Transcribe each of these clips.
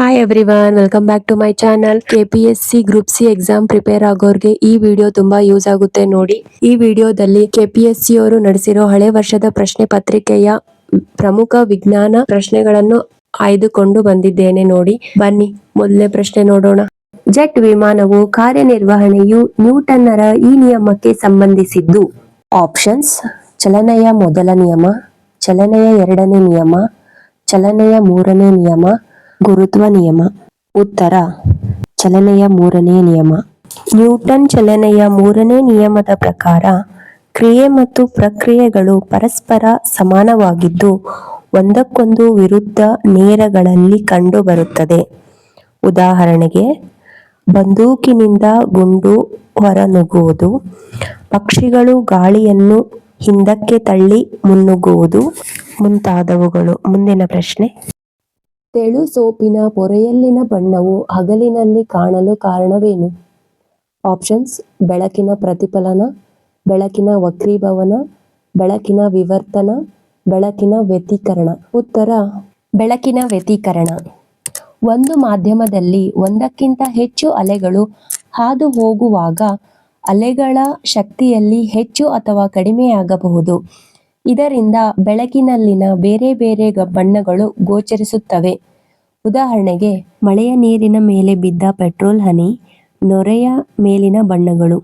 Hi everyone welcome back to my channel K P S C group C exam prepare ಆಗೋರ್ಗೆ ಈ video ತುಂಬಾ use ಆಗುತ್ತೆ ನೋಡಿ. ಈ ವಿಡಿಯೋದಲ್ಲಿ ಕೆ ಪಿ ಎಸ್ ಸಿ ಅವರು ನಡೆಸಿರೋ ಹಳೆ ವರ್ಷದ ಪ್ರಶ್ನೆ ಪತ್ರಿಕೆಯ ಪ್ರಮುಖ ವಿಜ್ಞಾನ ಪ್ರಶ್ನೆಗಳನ್ನು ಆಯ್ದುಕೊಂಡು ಬಂದಿದ್ದೇನೆ ನೋಡಿ. ಬನ್ನಿ, ಮೊದಲನೇ ಪ್ರಶ್ನೆ ನೋಡೋಣ. ಜೆಟ್ ವಿಮಾನವು ಕಾರ್ಯನಿರ್ವಹಣೆಯು ನ್ಯೂಟನ್ನರ ಈ ನಿಯಮಕ್ಕೆ ಸಂಬಂಧಿಸಿದ್ದು. ಆಪ್ಷನ್ಸ್ ಚಲನೆಯ ಮೊದಲ ನಿಯಮ, ಚಲನೆಯ ಎರಡನೇ ನಿಯಮ, ಚಲನೆಯ ಮೂರನೇ ನಿಯಮ ಗುರುತ್ವ ನಿಯಮ. ಉತ್ತರ, ಚಲನೆಯ ಮೂರನೇ ನಿಯಮ. ನ್ಯೂಟನ್ ಚಲನೆಯ ಮೂರನೇ ನಿಯಮದ ಪ್ರಕಾರ ಕ್ರಿಯೆ ಮತ್ತು ಪ್ರಕ್ರಿಯೆಗಳು ಪರಸ್ಪರ ಸಮಾನವಾಗಿದ್ದು, ಒಂದಕ್ಕೊಂದು ವಿರುದ್ಧ ನೇರಗಳಲ್ಲಿ ಕಂಡುಬರುತ್ತದೆ. ಉದಾಹರಣೆಗೆ, ಬಂದೂಕಿನಿಂದ ಗುಂಡು ಹೊರನುಗ್ಗುವುದು, ಪಕ್ಷಿಗಳು ಗಾಳಿಯನ್ನು ಹಿಂದಕ್ಕೆ ತಳ್ಳಿ ಮುನ್ನುಗ್ಗುವುದು ಮುಂತಾದವುಗಳು. ಮುಂದಿನ ಪ್ರಶ್ನೆ. ತೆಳು ಸೋಪಿನ ಪೊರೆಯಲ್ಲಿನ ಬಣ್ಣವು ಹಗಲಿನಲ್ಲಿ ಕಾಣಲು ಕಾರಣವೇನು? ಆಪ್ಷನ್ಸ್ ಬೆಳಕಿನ ಪ್ರತಿಫಲನ, ಬೆಳಕಿನ ವಕ್ರೀಭವನ, ಬೆಳಕಿನ ವಿವರ್ತನ, ಬೆಳಕಿನ ವ್ಯತೀಕರಣ. ಉತ್ತರ. ಬೆಳಕಿನ ವ್ಯತೀಕರಣ. ಒಂದು ಮಾಧ್ಯಮದಲ್ಲಿ ಒಂದಕ್ಕಿಂತ ಹೆಚ್ಚು ಅಲೆಗಳು ಹಾದು ಹೋಗುವಾಗ ಅಲೆಗಳ ಶಕ್ತಿಯಲ್ಲಿ ಹೆಚ್ಚು ಅಥವಾ ಕಡಿಮೆಯಾಗಬಹುದು. ಇದರಿಂದ ಬೆಳಕಿನಲ್ಲಿನ ಬೇರೆ ಬೇರೆ ಬಣ್ಣಗಳು ಗೋಚರಿಸುತ್ತವೆ. ಉದಾಹರಣೆಗೆ, ಮಳೆಯ ನೀರಿನ ಮೇಲೆ ಬಿದ್ದ ಪೆಟ್ರೋಲ್ ಹನಿ, ನೊರೆಯ ಮೇಲಿನ ಬಣ್ಣಗಳು.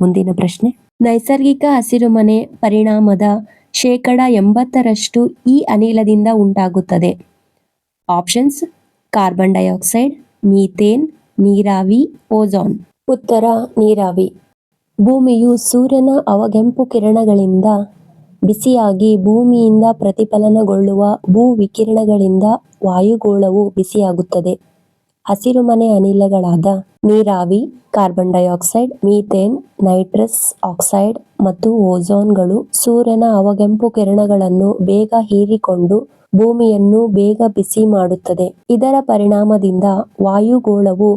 ಮುಂದಿನ ಪ್ರಶ್ನೆ. ನೈಸರ್ಗಿಕ ಹಸಿರುಮನೆ ಪರಿಣಾಮದ ಶೇಕಡ ಎಂಬತ್ತರಷ್ಟು ಈ ಅನಿಲದಿಂದ ಉಂಟಾಗುತ್ತದೆ. ಆಪ್ಷನ್ಸ್, ಕಾರ್ಬನ್ ಡೈಆಕ್ಸೈಡ್, ಮೀಥೇನ್, ನೀರಾವಿ ಓಝೋನ್ ಉತ್ತರ, ನೀರಾವಿ. ಭೂಮಿಯು ಸೂರ್ಯನ ಅವಗೆಂಪು ಕಿರಣಗಳಿಂದ ಬಿಸಿಯಾಗಿ ಭೂಮಿಯಿಂದ ಪ್ರತಿಫಲನಗೊಳ್ಳುವ ಭೂ ವಿಕಿರಣಗಳಿಂದ ವಾಯುಗೋಳವು ಬಿಸಿಯಾಗುತ್ತದೆ. ಹಸಿರುಮನೆ ಅನಿಲಗಳಾದ ನೀರಾವಿ, carbon dioxide, methane, nitrous oxide ಮತ್ತು ಓಝೋನ್ಗಳು ಸೂರ್ಯನ ಅವಗೆಂಪು ಕಿರಣಗಳನ್ನು ಬೇಗ ಹೀರಿಕೊಂಡು ಭೂಮಿಯನ್ನು ಬೇಗ ಬಿಸಿ ಮಾಡುತ್ತದೆ. ಇದರ ಪರಿಣಾಮದಿಂದ ವಾಯುಗೋಳವು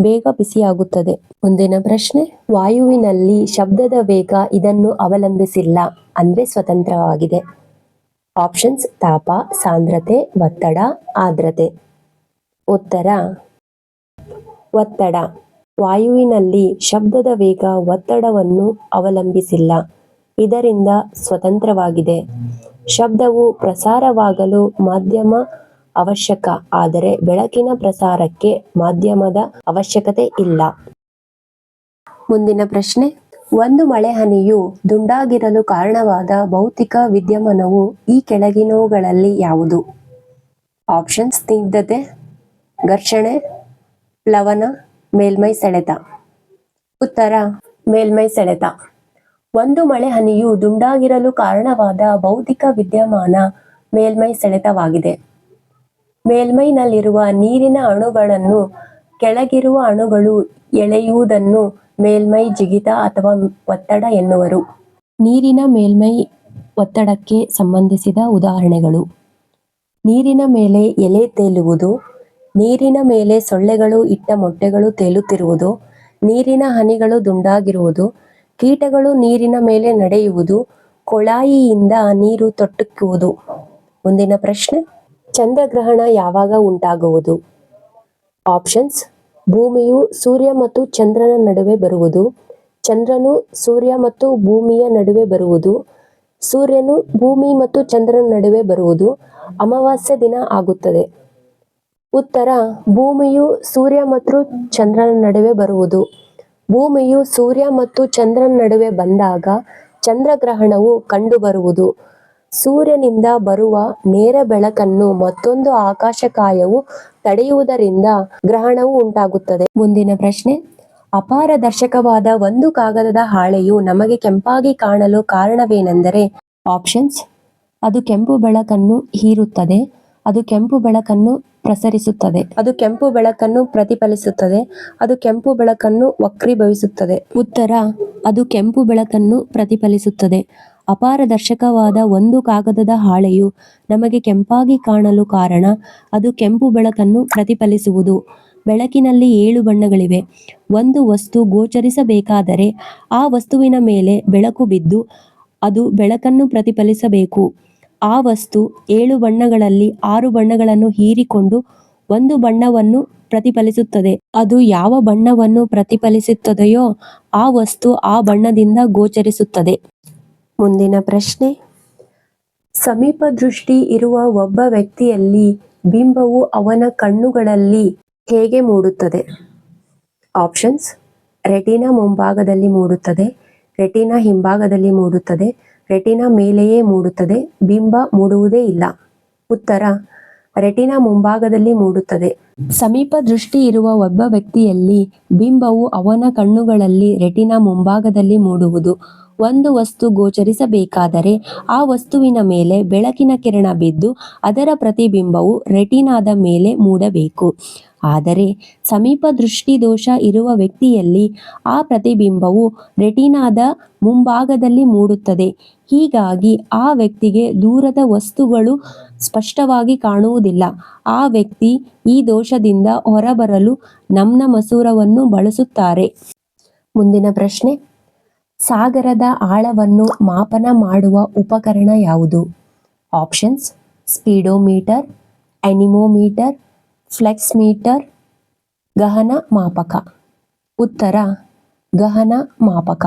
ಬೇಗ ಬಿಸಿಯಾಗುತ್ತದೆ. ಮುಂದಿನ ಪ್ರಶ್ನೆ, ವಾಯುವಿನಲ್ಲಿ ಶಬ್ದದ ವೇಗ ಇದನ್ನು ಅವಲಂಬಿಸಿಲ್ಲ ಅಂದ್ರೆ ಸ್ವತಂತ್ರವಾಗಿದೆ. ಆಪ್ಷನ್ಸ್, ತಾಪ, ಸಾಂದ್ರತೆ, ಒತ್ತಡ, ಆರ್ದ್ರತೆ. ಉತ್ತರ, ಒತ್ತಡ. ವಾಯುವಿನಲ್ಲಿ ಶಬ್ದದ ವೇಗ ಒತ್ತಡವನ್ನು ಅವಲಂಬಿಸಿಲ್ಲ. ಇದರಿಂದ ಸ್ವತಂತ್ರವಾಗಿದೆ. ಶಬ್ದವು ಪ್ರಸಾರವಾಗಲು ಮಾಧ್ಯಮ ಅವಶ್ಯಕ. ಆದರೆ ಬೆಳಕಿನ ಪ್ರಸಾರಕ್ಕೆ ಮಾಧ್ಯಮದ ಅವಶ್ಯಕತೆ ಇಲ್ಲ. ಮುಂದಿನ ಪ್ರಶ್ನೆ. ಒಂದು ಮಳೆಹನಿಯು ದುಂಡಾಗಿರಲು ಕಾರಣವಾದ ಭೌತಿಕ ವಿದ್ಯಮಾನವು ಈ ಕೆಳಗಿನವುಗಳಲ್ಲಿ ಯಾವುದು? ಆಪ್ಷನ್ಸ್ ಸ್ನಿಗ್ಧತೆ, ಘರ್ಷಣೆ, ಪ್ಲವನ, ಮೇಲ್ಮೈ ಸೆಳೆತ. ಉತ್ತರ, ಮೇಲ್ಮೈ ಸೆಳೆತ. ಒಂದು ಮಳೆಹನಿಯು ದುಂಡಾಗಿರಲು ಕಾರಣವಾದ ಭೌತಿಕ ವಿದ್ಯಮಾನ ಮೇಲ್ಮೈ ಸೆಳೆತವಾಗಿದೆ. ಮೇಲ್ಮೈನಲ್ಲಿರುವ ನೀರಿನ ಅಣುಗಳನ್ನು ಕೆಳಗಿರುವ ಅಣುಗಳು ಎಳೆಯುವುದನ್ನು ಮೇಲ್ಮೈ ಜಿಗಿತ ಅಥವಾ ಒತ್ತಡ ಎನ್ನುವರು. ನೀರಿನ ಮೇಲ್ಮೈ ಒತ್ತಡಕ್ಕೆ ಸಂಬಂಧಿಸಿದ ಉದಾಹರಣೆಗಳು. ನೀರಿನ ಮೇಲೆ ಎಲೆ ತೇಲುವುದು, ನೀರಿನ ಮೇಲೆ ಸೊಳ್ಳೆಗಳು ಇಟ್ಟ ಮೊಟ್ಟೆಗಳು ತೇಲುತ್ತಿರುವುದು, ನೀರಿನ ಹನಿಗಳು ದುಂಡಾಗಿರುವುದು, ಕೀಟಗಳು ನೀರಿನ ಮೇಲೆ ನಡೆಯುವುದು, ಕೊಳಾಯಿಯಿಂದ ನೀರು ತೊಟ್ಟುಕುವುದು. ಮುಂದಿನ ಪ್ರಶ್ನೆ. ಚಂದ್ರಗ್ರಹಣ ಯಾವಾಗ ಉಂಟಾಗುವುದು? ಆಪ್ಷನ್ಸ್, ಭೂಮಿಯು ಸೂರ್ಯ ಮತ್ತು ಚಂದ್ರನ ನಡುವೆ ಬರುವುದು, ಚಂದ್ರನು ಸೂರ್ಯ ಮತ್ತು ಭೂಮಿಯ ನಡುವೆ ಬರುವುದು, ಸೂರ್ಯನು ಭೂಮಿ ಮತ್ತು ಚಂದ್ರನ ನಡುವೆ ಬರುವುದು, ಅಮಾವಾಸ್ಯ ದಿನ ಆಗುತ್ತದೆ. ಉತ್ತರ, ಭೂಮಿಯು ಸೂರ್ಯ ಮತ್ತು ಚಂದ್ರನ ನಡುವೆ ಬರುವುದು. ಭೂಮಿಯು ಸೂರ್ಯ ಮತ್ತು ಚಂದ್ರನ ನಡುವೆ ಬಂದಾಗ ಚಂದ್ರಗ್ರಹಣವು ಕಂಡುಬರುವುದು. ಸೂರ್ಯನಿಂದ ಬರುವ ನೇರ ಬೆಳಕನ್ನು ಮತ್ತೊಂದು ಆಕಾಶಕಾಯವು ತಡೆಯುವುದರಿಂದ ಗ್ರಹಣವು ಉಂಟಾಗುತ್ತದೆ. ಮುಂದಿನ ಪ್ರಶ್ನೆ, ಅಪಾರದರ್ಶಕವಾದ ಒಂದು ಕಾಗದದ ಹಾಳೆಯು ನಮಗೆ ಕೆಂಪಾಗಿ ಕಾಣಲು ಕಾರಣವೇನೆಂದರೆ ಆಪ್ಷನ್ಸ್ ಅದು ಕೆಂಪು ಬೆಳಕನ್ನು ಹೀರುತ್ತದೆ, ಅದು ಕೆಂಪು ಬೆಳಕನ್ನು ಪ್ರಸರಿಸುತ್ತದೆ, ಅದು ಕೆಂಪು ಬೆಳಕನ್ನು ಪ್ರತಿಫಲಿಸುತ್ತದೆ, ಅದು ಕೆಂಪು ಬೆಳಕನ್ನು ವಕ್ರೀಭವಿಸುತ್ತದೆ. ಉತ್ತರ, ಅದು ಕೆಂಪು ಬೆಳಕನ್ನು ಪ್ರತಿಫಲಿಸುತ್ತದೆ. ಅಪಾರದರ್ಶಕವಾದ ಒಂದು ಕಾಗದದ ಹಾಳೆಯು ನಮಗೆ ಕೆಂಪಾಗಿ ಕಾಣಲು ಕಾರಣ, ಅದು ಕೆಂಪು ಬೆಳಕನ್ನು ಪ್ರತಿಫಲಿಸುವುದು. ಬೆಳಕಿನಲ್ಲಿ ಏಳು ಬಣ್ಣಗಳಿವೆ. ಒಂದು ವಸ್ತು ಗೋಚರಿಸಬೇಕಾದರೆ ಆ ವಸ್ತುವಿನ ಮೇಲೆ ಬೆಳಕು ಬಿದ್ದು ಅದು ಬೆಳಕನ್ನು ಪ್ರತಿಫಲಿಸಬೇಕು. ಆ ವಸ್ತು ಏಳು ಬಣ್ಣಗಳಲ್ಲಿ ಆರು ಬಣ್ಣಗಳನ್ನು ಹೀರಿಕೊಂಡು ಒಂದು ಬಣ್ಣವನ್ನು ಪ್ರತಿಫಲಿಸುತ್ತದೆ. ಅದು ಯಾವ ಬಣ್ಣವನ್ನು ಪ್ರತಿಫಲಿಸುತ್ತದೆಯೋ ಆ ವಸ್ತು ಆ ಬಣ್ಣದಿಂದ ಗೋಚರಿಸುತ್ತದೆ. ಮುಂದಿನ ಪ್ರಶ್ನೆ. ಸಮೀಪ ದೃಷ್ಟಿ ಇರುವ ಒಬ್ಬ ವ್ಯಕ್ತಿಯಲ್ಲಿ ಬಿಂಬವು ಅವನ ಕಣ್ಣುಗಳಲ್ಲಿ ಹೇಗೆ ಮೂಡುತ್ತದೆ? ಆಪ್ಷನ್ಸ್, ರೆಟಿನಾ ಮುಂಭಾಗದಲ್ಲಿ ಮೂಡುತ್ತದೆ, ರೆಟಿನಾ ಹಿಂಭಾಗದಲ್ಲಿ ಮೂಡುತ್ತದೆ, ರೆಟಿನಾ ಮೇಲೆಯೇ ಮೂಡುತ್ತದೆ, ಬಿಂಬ ಮೂಡುವುದೇ ಇಲ್ಲ. ಉತ್ತರ, ರೆಟಿನಾ ಮುಂಭಾಗದಲ್ಲಿ ಮೂಡುತ್ತದೆ. ಸಮೀಪ ದೃಷ್ಟಿ ಇರುವ ಒಬ್ಬ ವ್ಯಕ್ತಿಯಲ್ಲಿ ಬಿಂಬವು ಅವನ ಕಣ್ಣುಗಳಲ್ಲಿ ರೆಟಿನಾ ಮುಂಭಾಗದಲ್ಲಿ ಮೂಡುವುದು. ಒಂದು ವಸ್ತು ಗೋಚರಿಸಬೇಕಾದರೆ ಆ ವಸ್ತುವಿನ ಮೇಲೆ ಬೆಳಕಿನ ಕಿರಣ ಬಿದ್ದು ಅದರ ಪ್ರತಿಬಿಂಬವು ರೆಟಿನಾದ ಮೇಲೆ ಮೂಡಬೇಕು. ಆದರೆ ಸಮೀಪ ದೃಷ್ಟಿ ದೋಷ ಇರುವ ವ್ಯಕ್ತಿಯಲ್ಲಿ ಆ ಪ್ರತಿಬಿಂಬವು ರೆಟಿನಾದ ಮುಂಭಾಗದಲ್ಲಿ ಮೂಡುತ್ತದೆ. ಹೀಗಾಗಿ ಆ ವ್ಯಕ್ತಿಗೆ ದೂರದ ವಸ್ತುಗಳು ಸ್ಪಷ್ಟವಾಗಿ ಕಾಣುವುದಿಲ್ಲ. ಆ ವ್ಯಕ್ತಿ ಈ ದೋಷದಿಂದ ಹೊರಬರಲು ನಮ್ನ ಮಸೂರವನ್ನು ಬಳಸುತ್ತಾರೆ. ಮುಂದಿನ ಪ್ರಶ್ನೆ. ಸಾಗರದ ಆಳವನ್ನು ಮಾಪನ ಮಾಡುವ ಉಪಕರಣ ಯಾವುದು? Options, speedometer anemometer flex meter ಗಹನ ಮಾಪಕ. ಉತ್ತರ, ಗಹನ ಮಾಪಕ.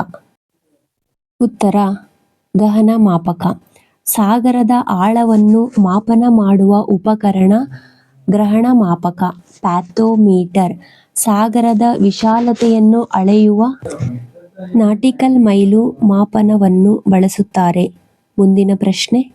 ಉತ್ತರ, ಗಹನ ಮಾಪಕ. ಸಾಗರದ ಆಳವನ್ನು ಮಾಪನ ಮಾಡುವ ಉಪಕರಣ ಗ್ರಹಣ ಮಾಪಕ. ಪ್ಯಾಥೋಮೀಟರ್. ಸಾಗರದ ವಿಶಾಲತೆಯನ್ನು ಅಳೆಯುವ ನಾಟಿಕಲ್ ಮೈಲು ಮಾಪನವನ್ನು ಬಳಸುತ್ತಾರೆ. ಮುಂದಿನ ಪ್ರಶ್ನೆ.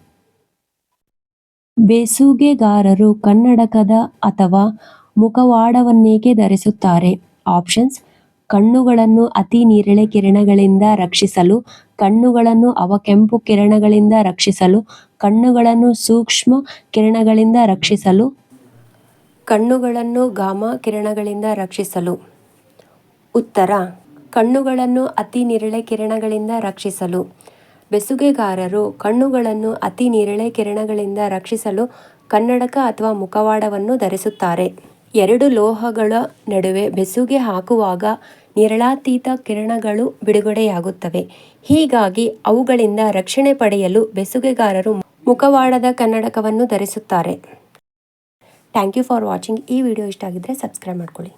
ಬೇಸುಗೆಗಾರರು ಕನ್ನಡಕದ ಅಥವಾ ಮುಖವಾಡವನ್ನೇಕೆ ಧರಿಸುತ್ತಾರೆ? ಆಪ್ಷನ್ಸ್. ಕಣ್ಣುಗಳನ್ನು ಅತಿ ನೇರಳೆ ಕಿರಣಗಳಿಂದ ರಕ್ಷಿಸಲು, ಕಣ್ಣುಗಳನ್ನು ಅವಕೆಂಪು ಕಿರಣಗಳಿಂದ ರಕ್ಷಿಸಲು, ಕಣ್ಣುಗಳನ್ನು ಸೂಕ್ಷ್ಮ ಕಿರಣಗಳಿಂದ ರಕ್ಷಿಸಲು, ಕಣ್ಣುಗಳನ್ನು ಗಾಮ ಕಿರಣಗಳಿಂದ ರಕ್ಷಿಸಲು. ಉತ್ತರ. ಕಣ್ಣುಗಳನ್ನು ಅತಿ ನೇರಳೆ ಕಿರಣಗಳಿಂದ ರಕ್ಷಿಸಲು. ಬೆಸುಗೆಗಾರರು ಕಣ್ಣುಗಳನ್ನು ಅತಿ ನೇರಳೆ ಕಿರಣಗಳಿಂದ ರಕ್ಷಿಸಲು ಕನ್ನಡಕ ಅಥವಾ ಮುಖವಾಡವನ್ನು ಧರಿಸುತ್ತಾರೆ. ಎರಡು ಲೋಹಗಳ ನಡುವೆ ಬೆಸುಗೆ ಹಾಕುವಾಗ ನೇರಳಾತೀತ ಕಿರಣಗಳು ಬಿಡುಗಡೆಯಾಗುತ್ತವೆ. ಹೀಗಾಗಿ ಅವುಗಳಿಂದ ರಕ್ಷಣೆ ಪಡೆಯಲು ಬೆಸುಗೆಗಾರರು ಮುಖವಾಡದ ಕನ್ನಡಕವನ್ನು ಧರಿಸುತ್ತಾರೆ. Thank you for watching. ಈ ವಿಡಿಯೋ ಇಷ್ಟ ಆಗಿದ್ದರೆ ಸಬ್ಸ್ಕ್ರೈಬ್ ಮಾಡ್ಕೊಳ್ಳಿ.